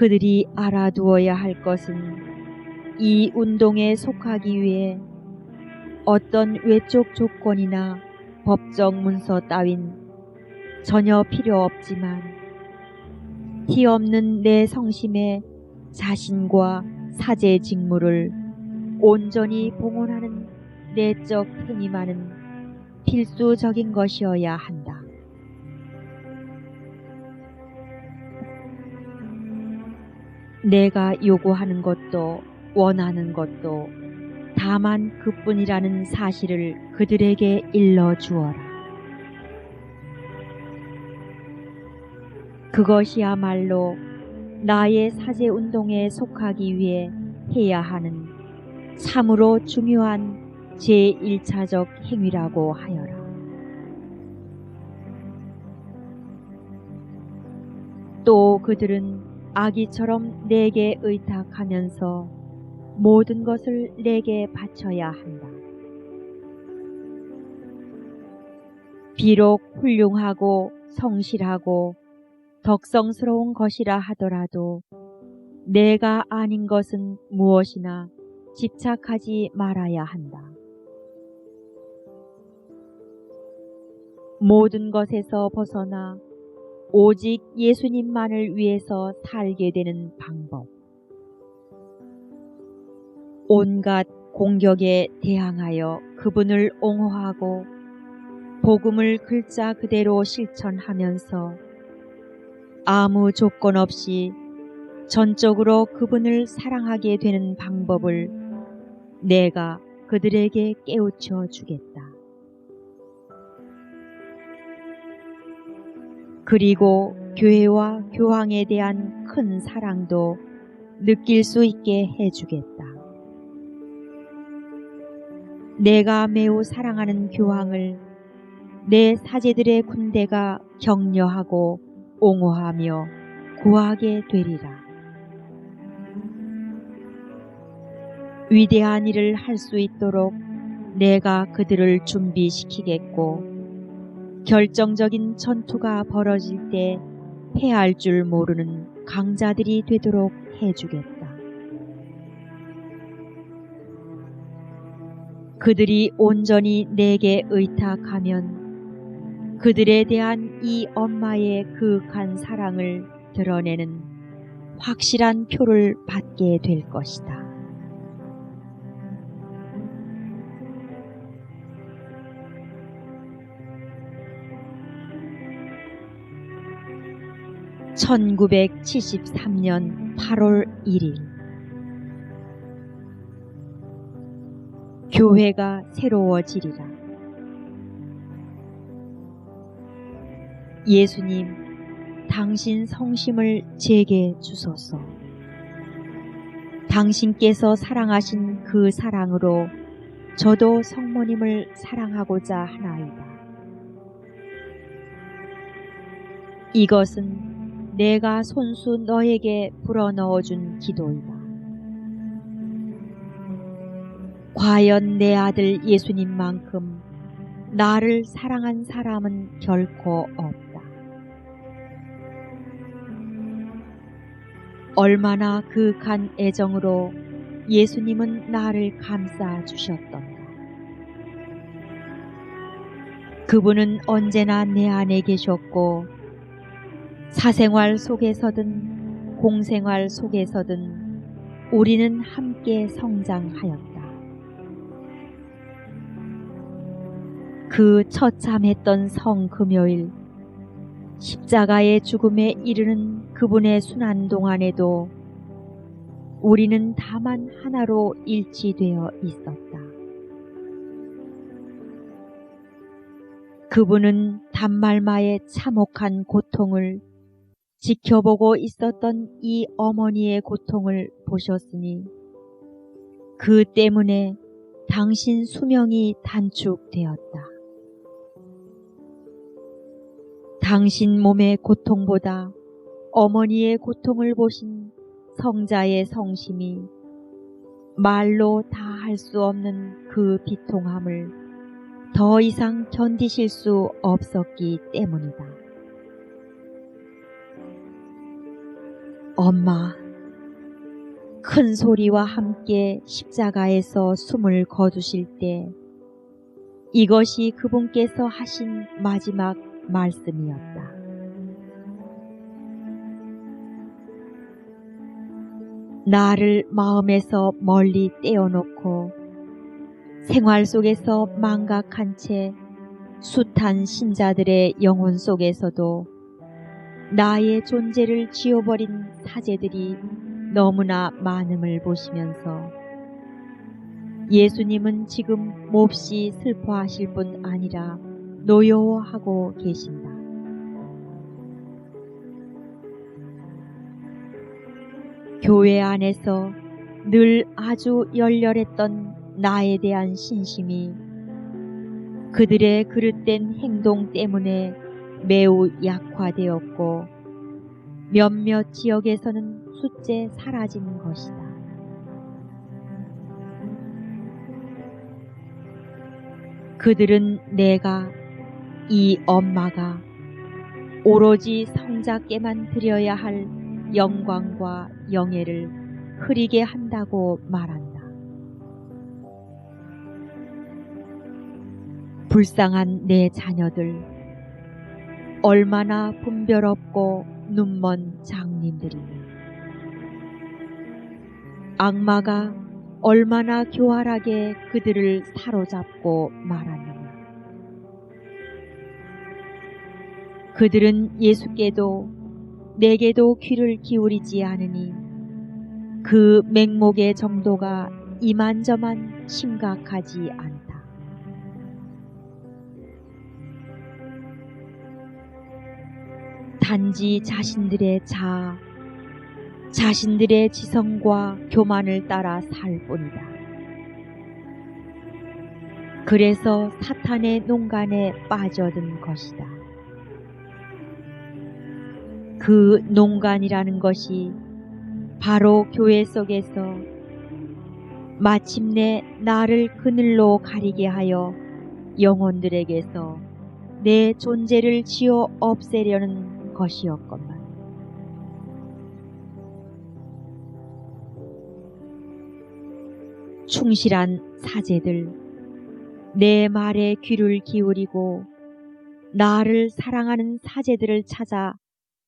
그들이 알아두어야 할 것은 이 운동에 속하기 위해 어떤 외적 조건이나 법적 문서 따윈 전혀 필요 없지만 티 없는 내 성심의 자신과 사제 직무를 온전히 봉헌하는 내적 행위만은 필수적인 것이어야 한다. 내가 요구하는 것도 원하는 것도 다만 그뿐이라는 사실을 그들에게 일러 주어라. 그것이야말로 나의 사제 운동에 속하기 위해 해야 하는 참으로 중요한 제1차적 행위라고 하여라. 또 그들은 아기처럼 내게 의탁하면서 모든 것을 내게 바쳐야 한다. 비록 훌륭하고 성실하고 덕성스러운 것이라 하더라도 내가 아닌 것은 무엇이나 집착하지 말아야 한다. 모든 것에서 벗어나 오직 예수님만을 위해서 살게 되는 방법. 온갖 공격에 대항하여 그분을 옹호하고 복음을 글자 그대로 실천하면서 아무 조건 없이 전적으로 그분을 사랑하게 되는 방법을 내가 그들에게 깨우쳐 주겠다. 그리고 교회와 교황에 대한 큰 사랑도 느낄 수 있게 해주겠다. 내가 매우 사랑하는 교황을 내 사제들의 군대가 격려하고 옹호하며 구하게 되리라. 위대한 일을 할 수 있도록 내가 그들을 준비시키겠고 결정적인 전투가 벌어질 때 패할 줄 모르는 강자들이 되도록 해주겠다. 그들이 온전히 내게 의탁하면 그들에 대한 이 엄마의 그윽한 사랑을 드러내는 확실한 표를 받게 될 것이다. (1973년 8월 1일) 교회가 새로워지리라. 예수님, 당신 성심을 제게 주소서. 당신께서 사랑하신 그 사랑으로 저도 성모님을 사랑하고자 하나이다. 이것은 내가 손수 너에게 불어넣어준 기도이다. 과연 내 아들 예수님만큼 나를 사랑한 사람은 결코 없다. 얼마나 그윽한 애정으로 예수님은 나를 감싸 주셨던가. 그분은 언제나 내 안에 계셨고 사생활 속에서든 공생활 속에서든 우리는 함께 성장하였다. 그 처참했던 성금요일 십자가의 죽음에 이르는 그분의 순환 동안에도 우리는 다만 하나로 일치되어 있었다. 그분은 단말마의 참혹한 고통을 지켜보고 있었던 이 어머니의 고통을 보셨으니 그 때문에 당신 수명이 단축되었다. 당신 몸의 고통보다 어머니의 고통을 보신 성자의 성심이 말로 다 할 수 없는 그 비통함을 더 이상 견디실 수 없었기 때문이다. 엄마, 큰 소리와 함께 십자가에서 숨을 거두실 때 이것이 그분께서 하신 마지막 말씀이었다. 나를 마음에서 멀리 떼어놓고 생활 속에서 망각한 채 숱한 신자들의 영혼 속에서도 나의 존재를 지워버린 사제들이 너무나 많음을 보시면서 예수님은 지금 몹시 슬퍼하실 뿐 아니라 노여워하고 계신다. 교회 안에서 늘 아주 열렬했던 나에 대한 신심이 그들의 그릇된 행동 때문에 매우 약화되었고 몇몇 지역에서는 숫째 사라진 것이다. 그들은 내가 이 엄마가 오로지 성자께만 드려야 할 영광과 영예를 흐리게 한다고 말한다. 불쌍한 내 자녀들, 얼마나 분별 없고 눈먼 장님들이니. 악마가 얼마나 교활하게 그들을 사로잡고 말하느냐. 그들은 예수께도 내게도 귀를 기울이지 않으니 그 맹목의 정도가 이만저만 심각하지 않다. 단지 자신들의 자아, 자신들의 지성과 교만을 따라 살 뿐이다. 그래서 사탄의 농간에 빠져든 것이다. 그 농간이라는 것이 바로 교회 속에서 마침내 나를 그늘로 가리게 하여 영혼들에게서 내 존재를 지어 없애려는 것이었건만. 충실한 사제들, 내 말에 귀를 기울이고 나를 사랑하는 사제들을 찾아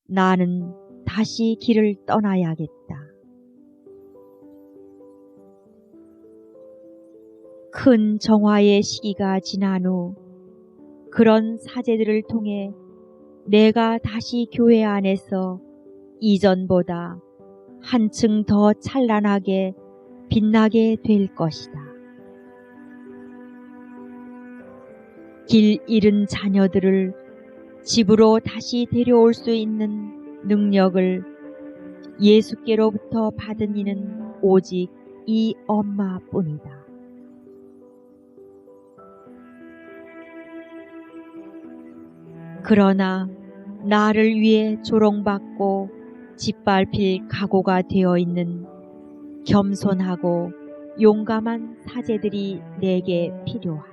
나는 다시 길을 떠나야겠다. 큰 정화의 시기가 지난 후 그런 사제들을 통해 내가 다시 교회 안에서 이전보다 한층 더 찬란하게 빛나게 될 것이다. 길 잃은 자녀들을 집으로 다시 데려올 수 있는 능력을 예수께로부터 받은 이는 오직 이 엄마뿐이다. 그러나 나를 위해 조롱받고 짓밟힐 각오가 되어 있는 겸손하고 용감한 사제들이 내게 필요하다.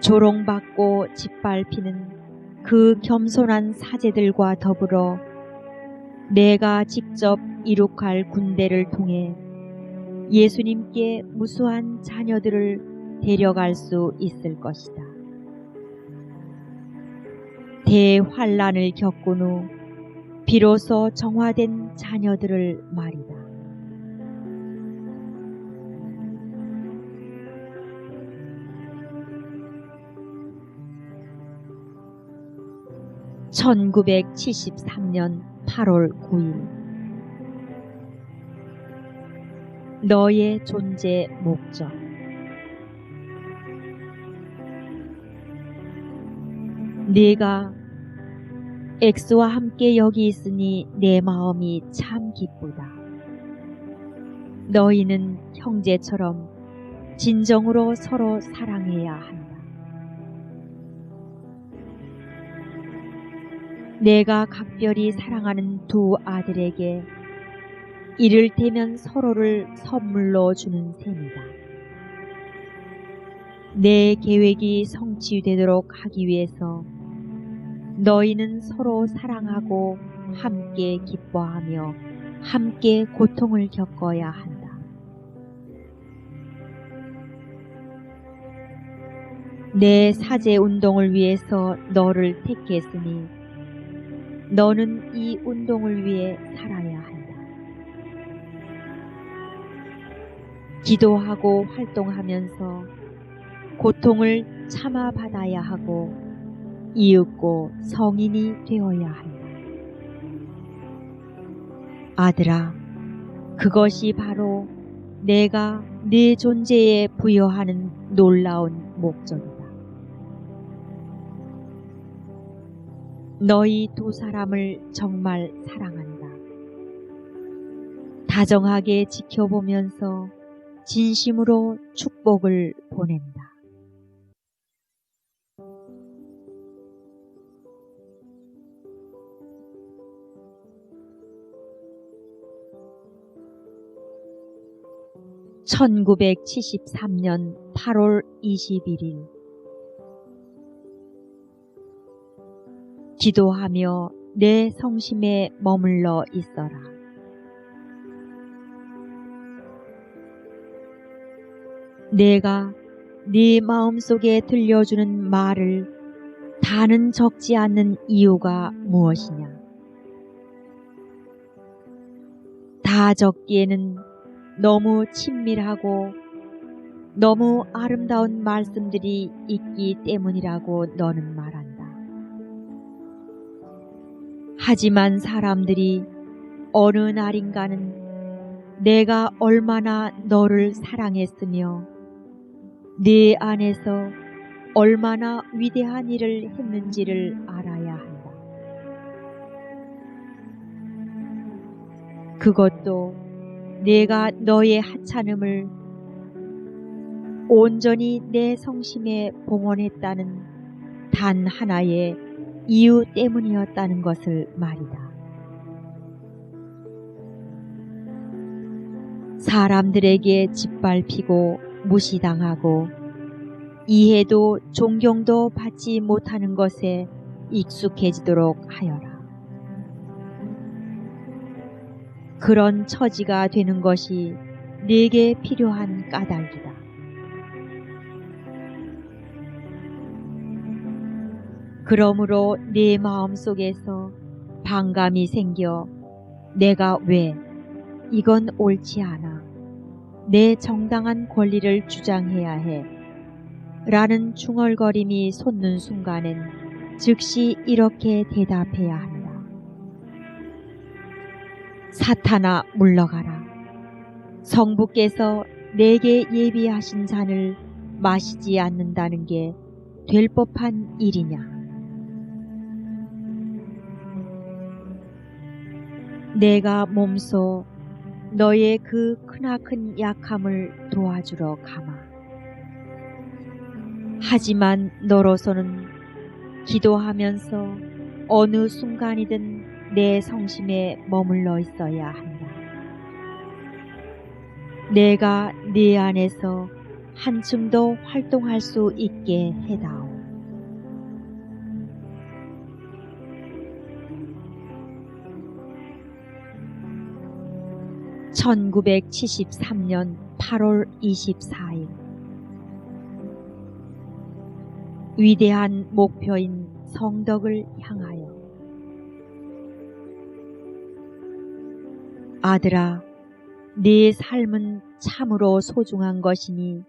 조롱받고 짓밟히는 그 겸손한 사제들과 더불어 내가 직접 이룩할 군대를 통해 예수님께 무수한 자녀들을 데려갈 수 있을 것이다. 대환란을 겪은 후 비로소 정화된 자녀들을 말이다. (1973년 8월 9일) 너의 존재 목적 네가 엑스와 함께 여기 있으니 내 마음이 참 기쁘다. 너희는 형제처럼 진정으로 서로 사랑해야 한다. 내가 각별히 사랑하는 두 아들에게 이를테면 서로를 선물로 주는 셈이다. 내 계획이 성취되도록 하기 위해서 너희는 서로 사랑하고 함께 기뻐하며 함께 고통을 겪어야 한다. 내 사제 운동을 위해서 너를 택했으니 너는 이 운동을 위해 살아야 한다. 기도하고 활동하면서 고통을 참아받아야 하고 이윽고 성인이 되어야 한다. 아들아, 그것이 바로 내가 네 존재에 부여하는 놀라운 목적이다. 너희 두 사람을 정말 사랑한다. 다정하게 지켜보면서 진심으로 축복을 보낸다. (1973년 8월 21일) 기도하며 내 성심에 머물러 있어라. 내가 네 마음속에 들려주는 말을 다는 적지 않는 이유가 무엇이냐? 다 적기에는 너무 친밀하고 너무 아름다운 말씀들이 있기 때문이라고 너는 말한다. 하지만 사람들이 어느 날인가는 내가 얼마나 너를 사랑했으며 네 안에서 얼마나 위대한 일을 했는지를 알아야 한다. 그것도 내가 너의 하찮음을 온전히 내 성심에 봉헌했다는 단 하나의 이유 때문이었다는 것을 말이다. 사람들에게 짓밟히고 무시당하고 이해도 존경도 받지 못하는 것에 익숙해지도록 하여라. 그런 처지가 되는 것이 내게 필요한 까닭이다. 그러므로 내 마음 속에서 반감이 생겨 내가 왜 이건 옳지 않아. 내 정당한 권리를 주장해야 해. 라는 중얼거림이 솟는 순간엔 즉시 이렇게 대답해야 한다. 사탄아 물러가라. 성부께서 내게 예비하신 잔을 마시지 않는다는 게 될 법한 일이냐. 내가 몸소 너의 그 크나큰 약함을 도와주러 가마. 하지만 너로서는 기도하면서 어느 순간이든 내 성심에 머물러 있어야 한다. 내가 네 안에서 한층 더 활동할 수 있게 해다오. (1973년 8월 24일) 위대한 목표인 성덕을 향하여 아들아, 네 삶은 참으로 소중한 것이니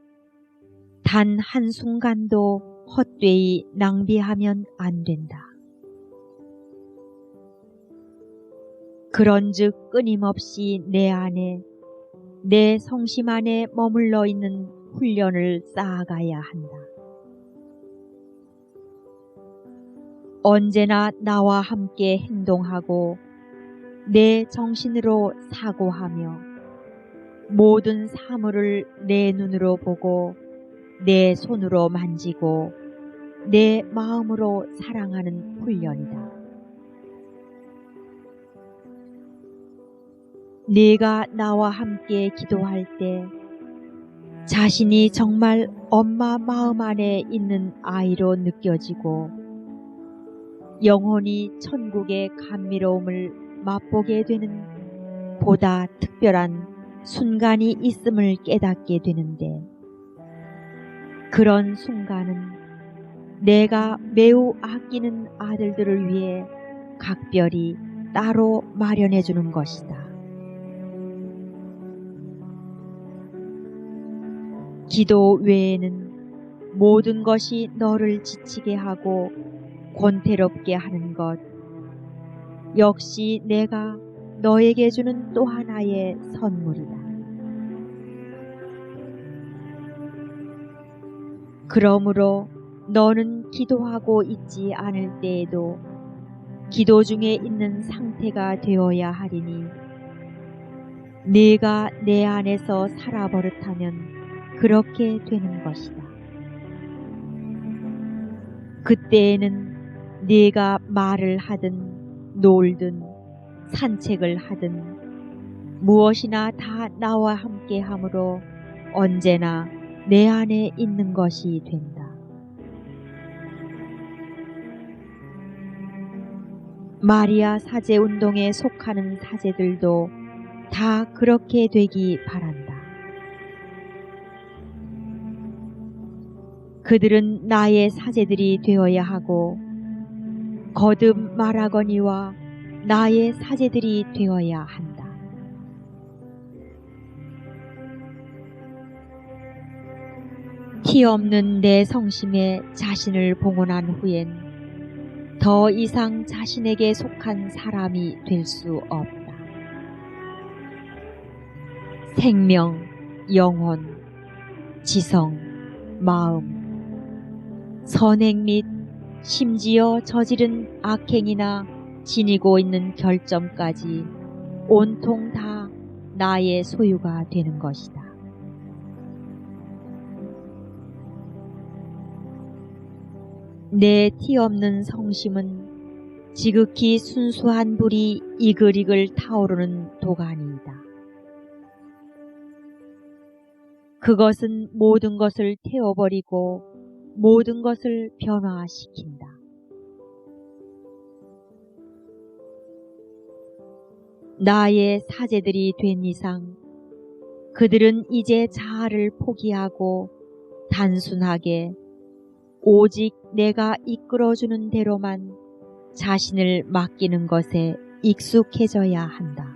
단 한순간도 헛되이 낭비하면 안 된다. 그런 즉 끊임없이 내 안에 내 성심 안에 머물러 있는 훈련을 쌓아가야 한다. 언제나 나와 함께 행동하고 내 정신으로 사고하며 모든 사물을 내 눈으로 보고 내 손으로 만지고 내 마음으로 사랑하는 훈련이다. 네가 나와 함께 기도할 때 자신이 정말 엄마 마음 안에 있는 아이로 느껴지고 영혼이 천국의 감미로움을 맛보게 되는 보다 특별한 순간이 있음을 깨닫게 되는데 그런 순간은 내가 매우 아끼는 아들들을 위해 각별히 따로 마련해 주는 것이다. 기도 외에는 모든 것이 너를 지치게 하고 권태롭게 하는 것 역시 내가 너에게 주는 또 하나의 선물이다. 그러므로 너는 기도하고 있지 않을 때에도 기도 중에 있는 상태가 되어야 하리니 내가 내 안에서 살아버릇하면 그렇게 되는 것이다. 그때에는 네가 말을 하든 놀든 산책을 하든 무엇이나 다 나와 함께 함으로 언제나 내 안에 있는 것이 된다. 마리아 사제 운동에 속하는 사제들도 다 그렇게 되기 바란다. 그들은 나의 사제들이 되어야 하고 거듭 말하거니와 나의 사제들이 되어야 한다. 티 없는 내 성심에 자신을 봉헌한 후엔 더 이상 자신에게 속한 사람이 될 수 없다. 생명, 영혼, 지성, 마음, 선행 및 심지어 저지른 악행이나 지니고 있는 결점까지 온통 다 나의 소유가 되는 것이다. 내 티 없는 성심은 지극히 순수한 불이 이글이글 타오르는 도가니이다. 그것은 모든 것을 태워버리고 모든 것을 변화시킨다. 나의 사제들이 된 이상 그들은 이제 자아를 포기하고 단순하게 오직 내가 이끌어주는 대로만 자신을 맡기는 것에 익숙해져야 한다.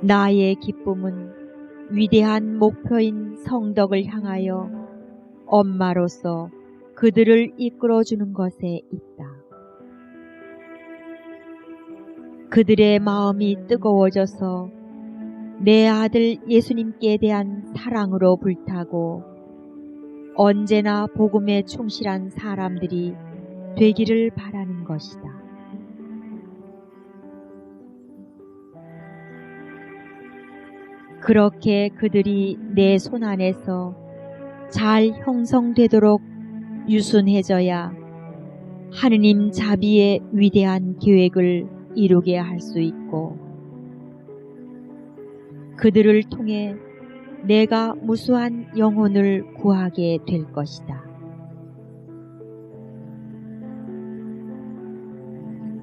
나의 기쁨은 위대한 목표인 성덕을 향하여 엄마로서 그들을 이끌어주는 것에 있다. 그들의 마음이 뜨거워져서 내 아들 예수님께 대한 사랑으로 불타고 언제나 복음에 충실한 사람들이 되기를 바라는 것이다. 그렇게 그들이 내 손 안에서 잘 형성되도록 유순해져야 하느님 자비의 위대한 계획을 이루게 할 수 있고 그들을 통해 내가 무수한 영혼을 구하게 될 것이다.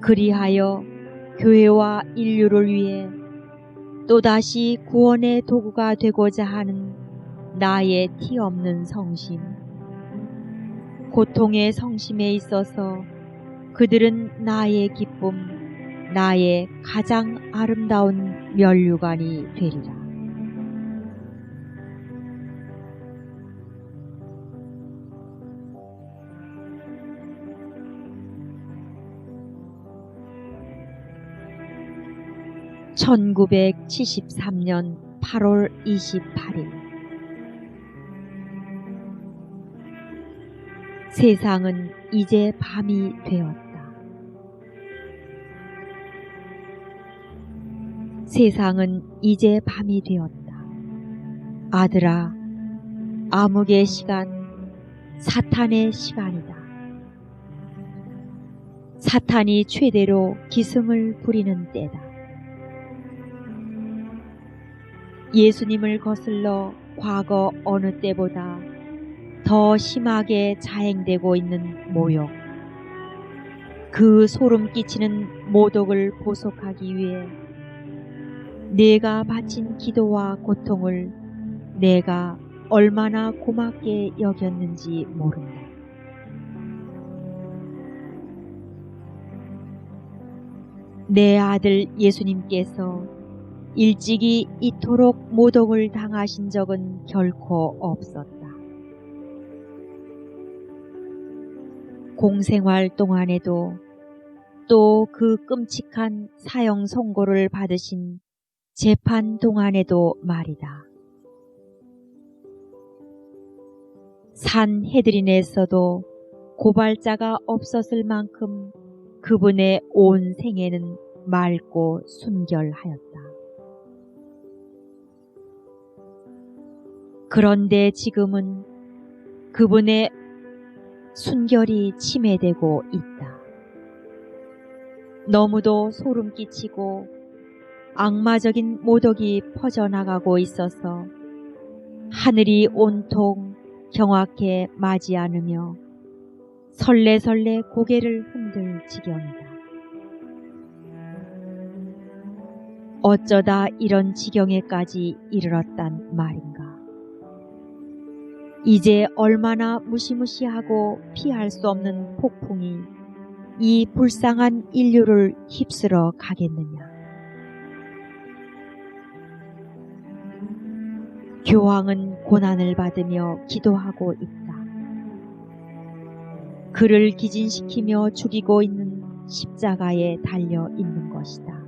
그리하여 교회와 인류를 위해 또다시 구원의 도구가 되고자 하는 나의 티 없는 성심. 고통의 성심에 있어서 그들은 나의 기쁨, 나의 가장 아름다운 면류관이 되리라. (1973년 8월 28일) 세상은 이제 밤이 되었다. 세상은 이제 밤이 되었다. 아들아, 암흑의 시간, 사탄의 시간이다. 사탄이 최대로 기승을 부리는 때다. 예수님을 거슬러 과거 어느 때보다 더더 심하게 자행되고 있는 모욕. 그 소름 끼치는 모독을 보속하기 위해 내가 바친 기도와 고통을 내가 얼마나 고맙게 여겼는지 모른다. 내 아들 예수님께서 일찍이 이토록 모독을 당하신 적은 결코 없었다. 공생활 동안에도 또 그 끔찍한 사형 선고를 받으신 재판 동안에도 말이다. 산 헤드린에서도 고발자가 없었을 만큼 그분의 온 생애는 맑고 순결하였다. 그런데 지금은 그분의 순결이 침해되고 있다. 너무도 소름 끼치고 악마적인 모독이 퍼져나가고 있어서 하늘이 온통 경악해 맞이 않으며 설레설레 고개를 흔들 지경이다. 어쩌다 이런 지경에까지 이르렀단 말인가. 이제 얼마나 무시무시하고 피할 수 없는 폭풍이 이 불쌍한 인류를 휩쓸어 가겠느냐. 교황은 고난을 받으며 기도하고 있다. 그를 기진시키며 죽이고 있는 십자가에 달려 있는 것이다.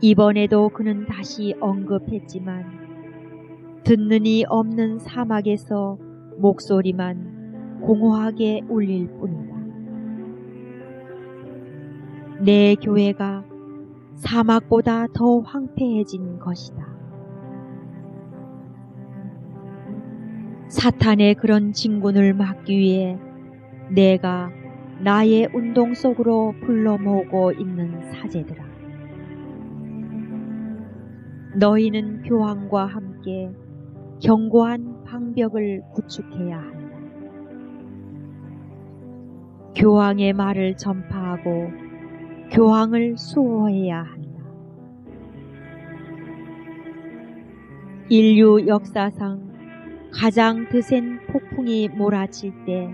이번에도 그는 다시 언급했지만 듣는 이 없는 사막에서 목소리만 공허하게 울릴 뿐이다. 내 교회가 사막보다 더 황폐해진 것이다. 사탄의 그런 진군을 막기 위해 내가 나의 운동 속으로 불러 모으고 있는 사제들아. 너희는 교황과 함께 견고한 방벽을 구축해야 한다. 교황의 말을 전파하고 교황을 수호해야 한다. 인류 역사상 가장 드센 폭풍이 몰아칠 때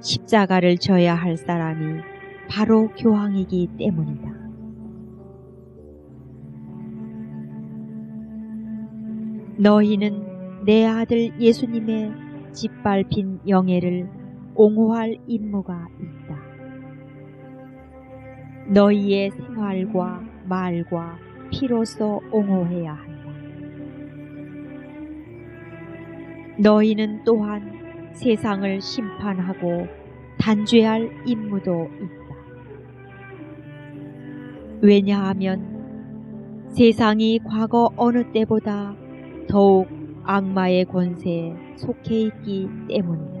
십자가를 져야 할 사람이 바로 교황이기 때문이다. 너희는 내 아들 예수님의 짓밟힌 영예를 옹호할 임무가 있다. 너희의 생활과 말과 피로서 옹호해야 한다. 너희는 또한 세상을 심판하고 단죄할 임무도 있다. 왜냐하면 세상이 과거 어느 때보다 더욱 악마의 권세에 속해 있기 때문이다.